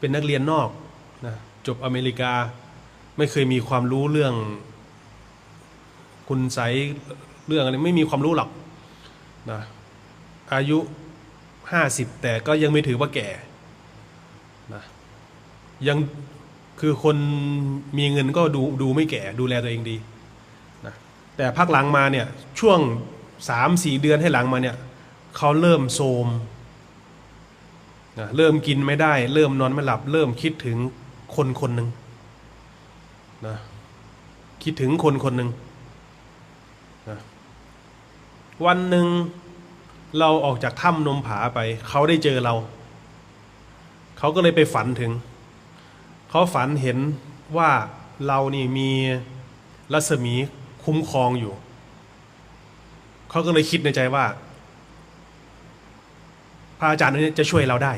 เป็นนักเรียนนอกนะจบอเมริกาไม่เคยมีความรู้เรื่อง คุณใสเรื่องอะไรไม่มีความรู้หรอกนะอายุห้าสิบแต่ก็ยังไม่ถือว่าแก่นะยังคือคนมีเงินก็ดูดูไม่แก่ดูแลตัวเองดีนะแต่พักหลังมาเนี่ยช่วงสามสี่เดือนให้หลังมาเนี่ยเขาเริ่มโทรม นะเริ่มกินไม่ได้ เริ่มนอนไม่หลับ เริ่มคิดถึงคนคนหนึ่งนะคิดถึงคนคนหนึ่งวันหนึ่งเราออกจากถ้ำนมผาไป เขาได้เจอเรา เขาก็เลยไปฝันถึง เขาฝันเห็นว่าเรานี่มีรัศมีคุ้มครองอยู่ เขาก็เลยคิดในใจว่า พระอาจารย์นี้จะช่วยเราได้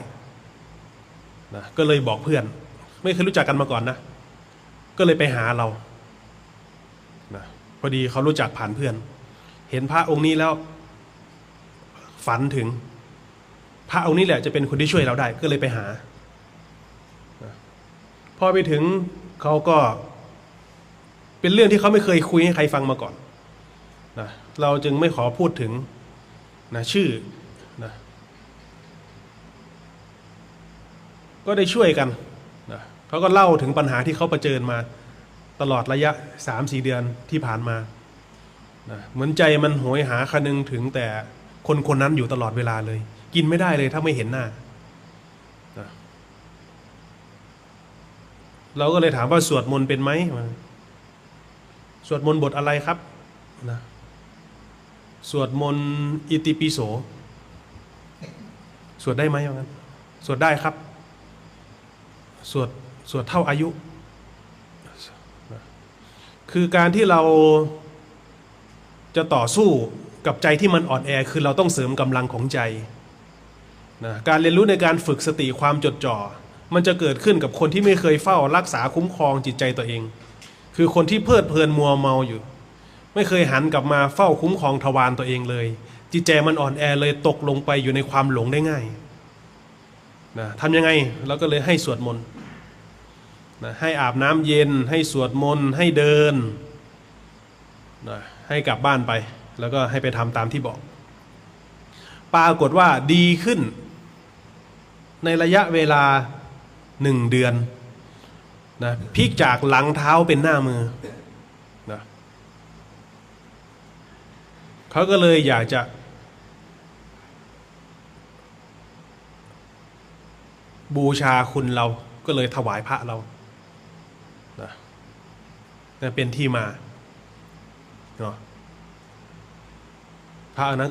นะก็เลยบอกเพื่อน ไม่เคยรู้จักกันมาก่อนนะ ก็เลยไปหาเรานะพอดีเขารู้จักผ่านเพื่อน เห็นพระองค์นี้แล้ว ฝันถึง พระองค์นี้แหละจะเป็นคนที่ช่วยเราได้ ก็เลยไปหานะพอไปถึงเขาก็ เป็นเรื่องที่เขาไม่เคยคุยให้ใครฟังมาก่อนนะเราจึงไม่ขอพูดถึงนะชื่อนะ ก็ได้ช่วยกันนะเขาก็เล่าถึงปัญหาที่เขาประเจิญมาตลอดระยะสามสี่เดือนที่ผ่านมานะเหมือนใจมันโหยหาคนึงถึงแต่คนคนนั้นอยู่ตลอดเวลาเลย กินไม่ได้เลยถ้าไม่เห็นหน้านะเราก็เลยถามว่าสวดมนต์เป็นไหมสวดมนต์บทอะไรครับนะสวดมนต์อิติปิโส สวดได้ไหมว่างั้น สวดได้ครับ สวดสวดเท่าอายุ คือการที่เราจะต่อสู้กับใจที่มันอ่อนแอคือเราต้องเสริมกำลังของใจนะการเรียนรู้ในการฝึกสติความจดจ่อ มันจะเกิดขึ้นกับคนที่ไม่เคยเฝ้ารักษาคุ้มครองจิตใจตัวเอง คือคนที่เพลิดเพลินมัวเมาอยู่ ไม่เคยหันกลับมาเฝ้าคุ้มครองทวารตัวเองเลย จิตใจมันอ่อนแอเลยตกลงไปอยู่ในความหลงได้ง่าย นะทำยังไงเราก็เลยให้สวดมนต์นะให้อาบน้ำเย็น ให้สวดมนต์ ให้เดินนะให้กลับบ้านไป แล้วก็ให้ไปทำตามที่บอก ปรากฏว่าดีขึ้น ในระยะเวลาหนึ่งเดือนนะพลิกจากหลังเท้าเป็นหน้ามือนะเขาก็เลยอยากจะ บูชาคุณเราก็เลยถวายพระเรานะนั่นเป็นที่มาเนาะพระอนนั้นก็